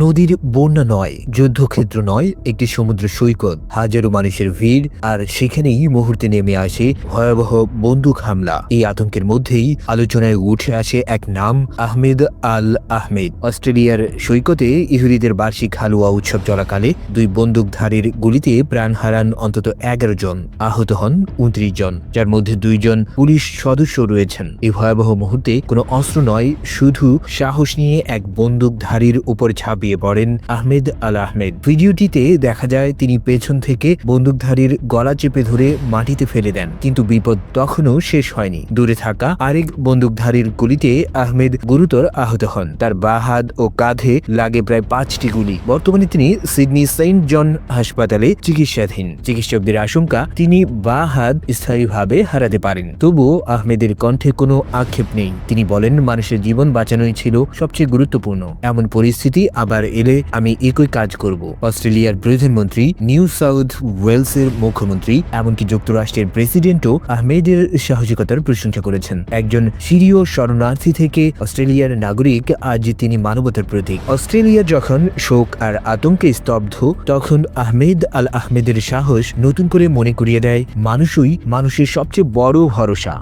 নদীর বন্যা নয়, যুদ্ধক্ষেত্র নয়, একটি সমুদ্র সৈকত। হাজারো মানুষের ভিড়, আর সেখানেই মুহূর্তে নেমে আসে ভয়াবহ বন্দুক হামলা। এই আতঙ্কের মধ্যেই আলোচনায় উঠে আসে এক নাম, আহমেদ আল আহমেদ। অস্ট্রেলিয়ার সৈকতে ইহুদিদের বার্ষিক হালুয়া উৎসব চলাকালে দুই বন্দুকধারীর গুলিতে প্রাণ হারান অন্তত এগারো জন, আহত হন উনত্রিশ জন, যার মধ্যে দুইজন পুলিশ সদস্য রয়েছেন। এই ভয়াবহ মুহূর্তে কোনো অস্ত্র নয়, শুধু সাহস নিয়ে এক বন্দুকধারীর উপর ঝাঁপিয়ে পড়েন আহমেদ আল আহমেদ। ভিডিওটিতে দেখা যায় তিনি পেছন থেকে বন্দুকধারীর গলা চেপে ধরে মাটিতে ফেলে দেন, কিন্তু বিপদ তখনও শেষ হয়নি। দূরে থাকা আরেক বন্দুকধারীর গুলিতে আহমেদ গুরুতর আহত হন। তার বা হাত ও কাঁধে লাগে প্রায় পাঁচটি গুলি। বর্তমানে তিনি সিডনি সেন্ট জন হাসপাতালে চিকিৎসাধীন। চিকিৎসকদের আশঙ্কা, তিনি বা হাত স্থায়ীভাবে হারাতে পারেন। তবুও আহমেদের কণ্ঠে কোনো আক্ষেপ নেই। তিনি বলেন, মানুষের জীবন বাঁচানোই ছিল সবচেয়ে গুরুত্বপূর্ণ। এমন পরিস্থিতি আবার এলে আমি একই কাজ করব। অস্ট্রেলিয়ার প্রধানমন্ত্রী, নিউ সাউথ ওয়েলসের মুখ্যমন্ত্রী, এমনকি যুক্তরাষ্ট্রের প্রেসিডেন্টও আহমেদের সাহসিকতার প্রশংসা করেছেন। একজন সিরীয় শরণার্থী থেকে অস্ট্রেলিয়ার নাগরিক, আজ তিনি মানবতার প্রতীক। অস্ট্রেলিয়া যখন শোক আর আতঙ্কে স্তব্ধ, তখন আহমেদ আল আহমেদের সাহস নতুন করে মনে করিয়ে দেয়, মানুষই মানুষের সবচেয়ে বড় ভরসা।